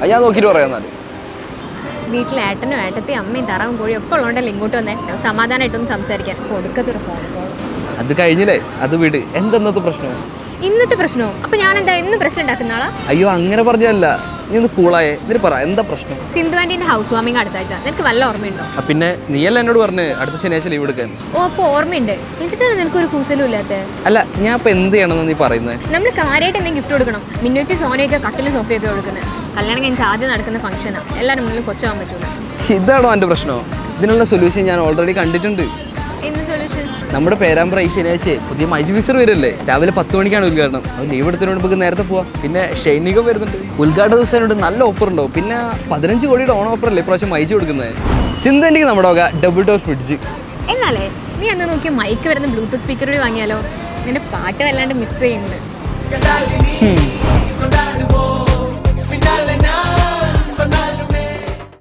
അത് ഞാൻ നോക്കിയിട്ട് പറയാം വീട്ടിൽ ഏട്ടനും ഏട്ടത്തി അമ്മയും തറവും കോഴിയും ഒക്കെ ഉള്ളതുകൊണ്ടല്ലേ ഇങ്ങോട്ട് വന്നേ? സമാധാനമായിട്ടൊന്ന് സംസാരിക്കാൻ. കൊടുക്കത്തൊരു ഫോൺ അത് കഴിഞ്ഞില്ലേ? അത് വിട്. എന്തെന്നത്തെ പ്രശ്നം? ഇന്നത്തെ പ്രശ്നവും അപ്പൊ ഞാൻ എന്താ എന്നും പ്രശ്നം ഉണ്ടാക്കുന്ന ആളാ? അയ്യോ അങ്ങനെ പറഞ്ഞല്ല നീ ഒന്ന് കൂളായേ എന്നിട്ട് പറ എന്താ പ്രശ്നം? സിന്ധു ആന്റിന്റെ ഹൗസ് വാമിംഗ് അടുത്ത ആഴ്ച. നിനക്ക് വല്ല ഓർമ്മയുണ്ടോ? ആ, പിന്നെ നീയല്ല എന്നോട് പറഞ്ഞ് അടുത്ത ശനിയാഴ്ച ലീവ് എടുക്കാൻ. ഓ അപ്പൊ ഓർമ്മയുണ്ട്. എന്നിട്ടാണ് നിനക്കൊരു കൂസലും ഇല്ലാത്തത് അല്ല ഞാൻ ഇപ്പൊ എന്ത് ചെയ്യണമെന്ന് നീ പറയുന്നത് നമ്മൾ കാര്യമായിട്ട് എന്തെങ്കിലും ഗിഫ്റ്റ് കൊടുക്കണം. മിന്നുച്ചി സോനയൊക്കെ കട്ടിലും സോഫയൊക്കെ കൊടുക്കുന്നത് കല്യാണം കഴിഞ്ഞ് ആദ്യം നടക്കുന്ന ഫംഗ്ഷനാണ് എല്ലാവരും മുന്നിലും കൊച്ചാവാൻ പറ്റൂല. ഇതാണോ എന്റെ പ്രശ്നം? ഇതിനുള്ള സൊല്യൂഷൻ ഞാൻ ഓൾറെഡി കണ്ടിട്ടുണ്ട്. നമ്മുടെ പേരാമ്പ്ര ഈ ശനിയാഴ്ച പുതിയ മൈജി ഫീച്ചർ വരല്ലേ? രാവിലെ പത്ത് മണിക്കാണ് ഉദ്ഘാടനം. അത് ലീവ് എടുത്തതിനോട് നമുക്ക് നേരത്തെ പോവാം. പിന്നെ ഷൈനികം വരുന്നുണ്ട്. ഉദ്ഘാടന ദിവസമായിട്ട് നല്ല ഓഫർ ഉണ്ടാവും പിന്നെ പതിനഞ്ച് കോടിയുടെ ഓൺ ഓഫർ അല്ലേ ഇപ്രാവശ്യം മൈജി കൊടുക്കുന്നത്? സിന്തന്റിക്ക് നമ്മുടെ വക ഡബിൾ ഡോർ ഫ്രിഡ്ജ് എന്നാലേ നീ അന്ന് നോക്കിയ മൈക്ക് വരുന്ന ബ്ലൂടൂത്ത് സ്പീക്കർ കൂടി വാങ്ങിയാലോ? നിന്റെ പാട്ട് വല്ലാണ്ട് മിസ് ചെയ്യുന്നുണ്ട്.